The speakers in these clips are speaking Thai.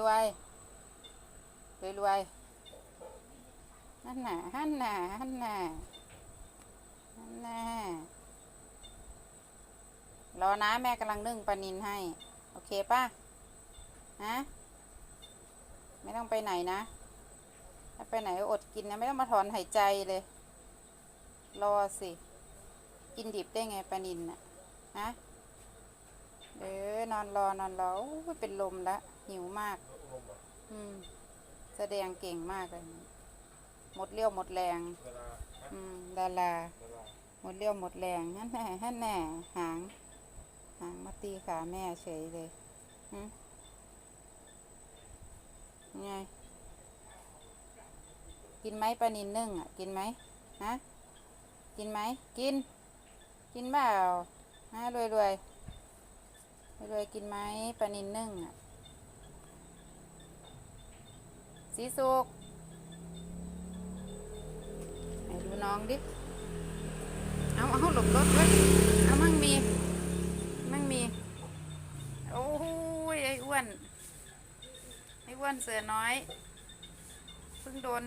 รวยรวยรวยนั่นน่ะฮั่นน่ะฮั่นน่ะฮั่นน่ะรอนะแม่กำลังนึ่งปลานินให้ โอเคป่ะฮะไม่ต้องไปไหนนะ ถ้าไปไหนก็อดกินนะ ไม่ต้องมาถอนหายใจเลย รอสิ กินดิบได้ไงปลานินน่ะฮะเออนอนรอนอนรออเป็นลมและ หิวมาก อืม แสดงเก่งมากเลยหมดเรี่ยวหมดแรง อืม ดาราเวลาหมดเรี่ยวหมดแรงนั่นแน่นั่นแน่หาง หางมาตีขาแม่เฉยเลยหึไงกินไหมปลานินนึ่งอะ กินไหมฮะกินไหมกิน กินเปล่าฮะรวยรวยรวยรวยกินไหมปลานินนึ่งอะ สีสุกไหนดูน้องดิ เอาเอาหลบรถไว้ยเอามั่งมี มั่งมี โอ้ยไอ้อ้วน ไอ้อ้วนเสือน้อย เพิ่งโดน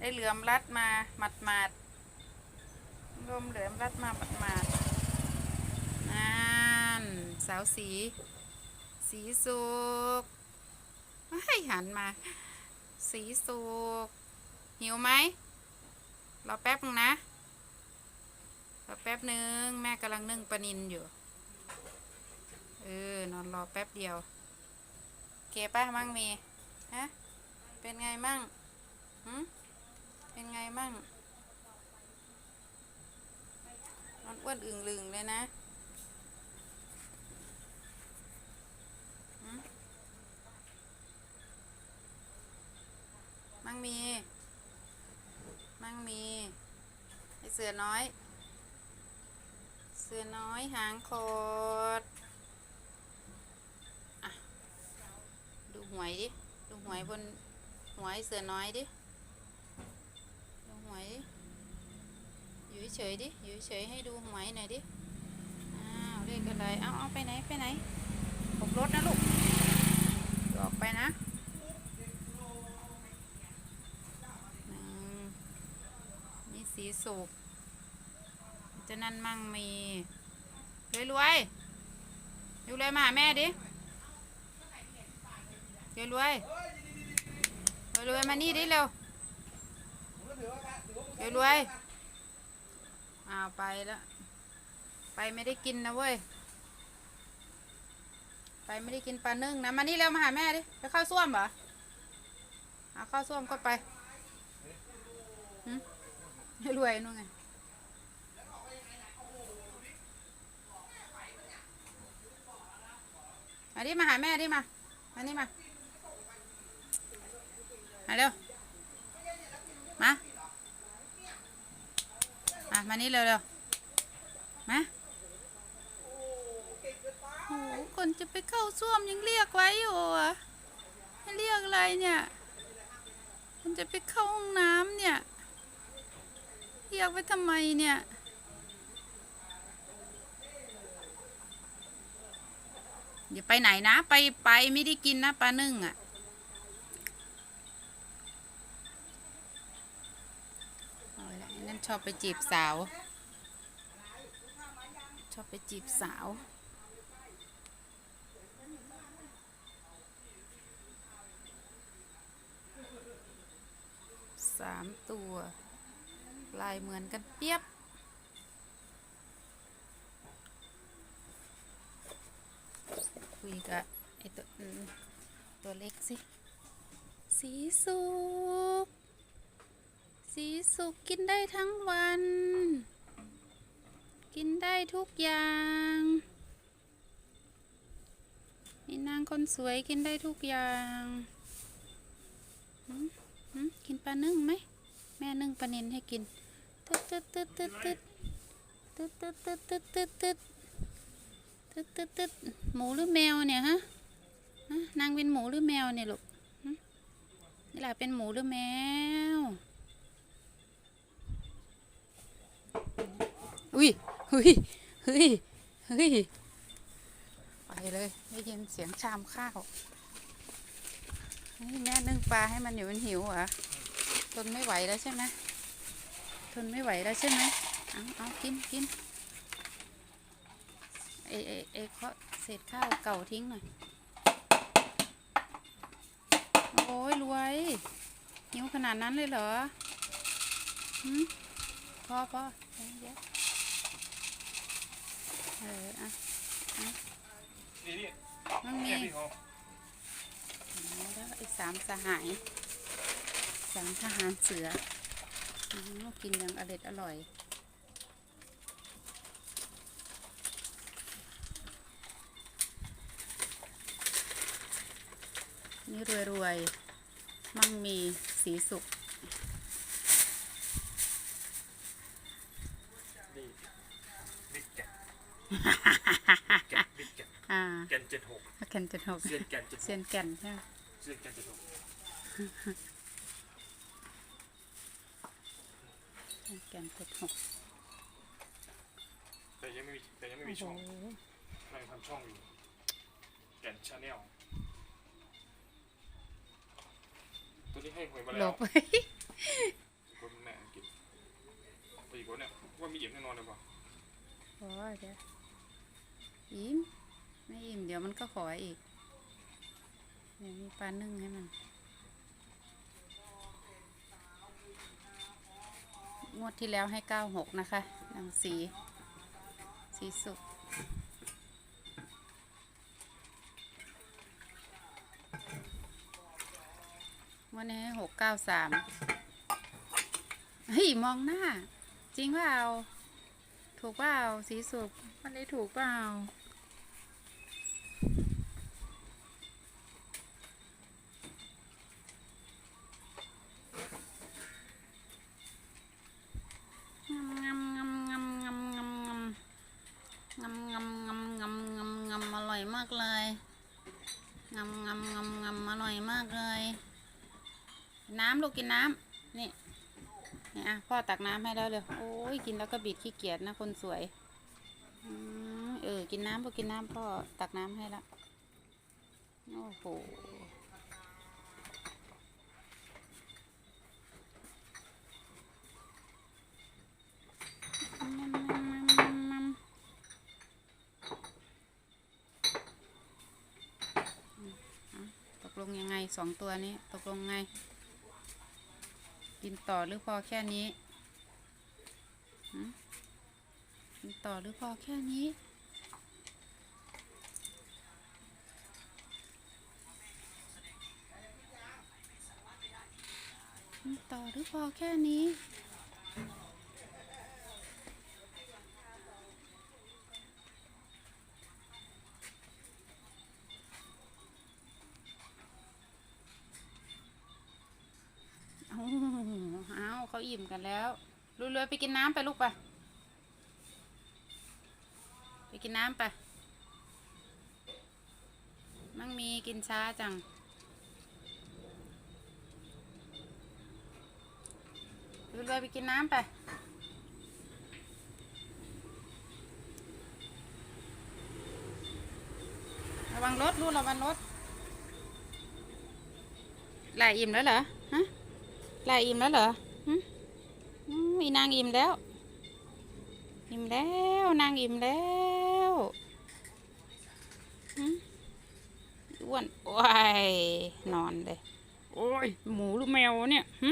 ไอ้เหลือมรัดมาหมัดหมาดๆโดนเหลือมรัดมาหมัดหมาดนั่นสาวสี สีสุกให้หันมา สีสุกหิวไหมรอแป๊บนึงนะรอแป๊บนึง แม่กำลังนึ่งปลานินอยู่ เออนอนรอแป๊บเดียวเคป้ามั่งมีฮะเป็นไงมั่งหืมเป็นไงมั่งนอนอ้วนอึ่งลึงเลยนะ มั่งมี มั่งมีไอเสือน้อย เสือน้อยหางโคดอะดูหวยดิ ดูหวยบนหวยเสือน้อยดิ ดูหวยดิอยู่เฉยดิ อยู่เฉยให้ดูหวยหน่อยดิ อ้าวเลขอะไรเอาเอาไปไหนไปไหนออกรถนะลูกออกไปนะหนึ่งนี่ สุกจะนั่นมั่งมีรวยรวยรวยรวยมาหาแม่ดิรวยรวยรวยรวยมานี่ดิเร็วรวยรวยอ้าวไปแล้ว ไปไม่ได้กินนะเว้ย ไปไม่ได้กินปลานึ่งนะ มานี่เร็วมาหาแม่ดิไปเข้าส้วมเหรอเอาเข้าส้วมก็ไปหึ ให้รวยนู่นไงมาดิมาหาแม่ดิมามานี่มามาเร็ว มามามานี่เร็วเร็วมาโอ้คนจะไปเข้าส้วมยังเรียกไว้อยู่อะให้เรียกอะไรเนี่ยคนจะไปเข้าห้องน้ำเนี่ย เรียกไว้ทำไมเนี่ยอย่าไปไหนนะ ไปไปไม่ได้กินนะปลานึ่งอะ่ะเอาละนั่นชอบไปจีบสาว ชอบไปจีบสาวสามตัว ลายเหมือนกันเปียบ คุยกับไอตัวอืมตัวเล็กสิ สีสุก สีสุกกินได้ทั้งวัน กินได้ทุกอย่างนี่นางคนสวยกินได้ทุกอย่างหืมหืมกินปลานึ่งไหม แม่นึ่งปลาเนนให้กิน ตึ๊ดตึ๊ดตึ๊ดตึ๊ดตึ๊ดตึ๊ดตึ๊ดตึ๊ดตึ๊ดตึ๊ดตึ๊ดตึ๊ดตึ๊ดตึ๊ดหมูหรือแมวเนี่ยฮะฮะนางเป็นหมูหรือแมวเนี่ยลูกนี่แหละเป็นหมูหรือแมว อุ้ยเฮ้ยเฮ้ยเฮ้ยไปเลยได้ยินเสียงชามข้าวนี่แม่นึ่งปลาให้มันอยู่มันหิวเหรอทนไม่ไหวแล้วใช่ไหม ทนไม่ไหวแล้วใช่ไหมเอาเอากินกินเอเอเอเคาะเศษข้าวเก่าทิ้งหน่อย โอ้ยรวยหิวขนาดนั้นเลยเหรอหืมพอพอเดี๋ยวเดี๋ยวเอออะนี่นี่มันมีเนี่ยพี่เขาแล้วอีกสามสหาย สามทหารเสืออืม กินอย่างอร็ดอร่อยนี่รวยรวยๆมั่งมีสีสุขนี่บิ๊กแกนแกนบิ๊กแกนอ่าแกนเจ็ดหกแก่นจุดหกเซียนแกนเจ็ดหเซียกนแก่นใช่ไหมเซียนแกนเจ็ดหก เซียนแก่นจุดหกแต่ยังไม่มีแต่ยังไม่โอ้มีโหช่องกำลังทำช่องอยู่แกนชาแนลตัวนี้ให้หวยมาหลแล้วบคนแม่กินไปอีกคนเนี่ยว่ามีเอี่ยมแน่นอนเลยป่ะโอ้ยเดี๋ยวอิ่มไม่อิ่มเดี๋ยวมันก็ขออีกเดี๋ยวมีปลานึ่งให้มัน งวดที่แล้วให้เก้าหกนะคะนางสีสีสุกวันนี้ให้หกเก้าสามเฮ้ยมองหน้า จริงเปล่าถูกเปล่าสีสุกวันนี้ถูกเปล่าากเลยงำงำงำงำอร่อยมากเลย น้ำลูกกินน้ำนี่นี่อะพ่อตักน้ำให้แล้วเลยโอ้ยกินแล้วก็บิดขี้เกียจนะคนสวยอเออกินน้ำพ่อกินน้ำพ่อตักน้ำให้แล้วโอ้โหตกล งยังไงสองตัวนี้ตกลงไง กินต่อหรือพอแค่นี้กินต่อหรือพอแค่นี้กินต่อหรือพอแค่นี้ อิ่มกันแล้วรวยๆไปกินน้ำไปลูกไปไปกินน้ำไปมั่งมีกินช้าจังรวยๆไปกินน้ำไประวังรถลูกระวังรถลายอิ่มแล้วเหรอฮะลายอิ่มแล้วเหรอ มีนางอิ่มแล้ว อิ่มแล้วนางอิ่มแล้วหึอ้วนโอ้ยนอนเลย โอ้ยหมูหรือแมววะเนี่ยหึ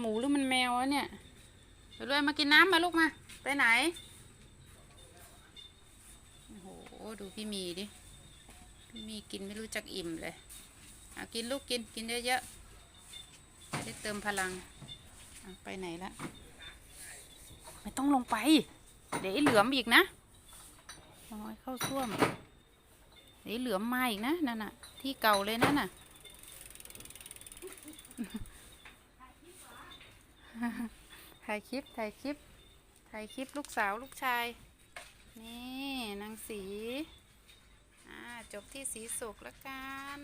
หมูหรือมันแมววะเนี่ยเดี๋ยวเลยมากินน้ำมาลูกมา ไปไหนโอ้โหดูพี่มีดิพี่มีกินไม่รู้จักอิ่มเลยเอากินลูกกินกินเยอะๆจะได้เติมพลังไปไหนละ ไม่ต้องลงไป เดี๋ยวเหลือมอีกนะโอ้ยเข้าซ่วม เดี๋ยวเหลือมมาอีกนะนั่นน่ะ ที่เก่าเลยนั่นน่ะถ่ายคลิปถ่ายคลิปถ่ายคลิปลูกสาวลูกชาย นี่นางสี อ่า จบที่สีสุกแล้วกัน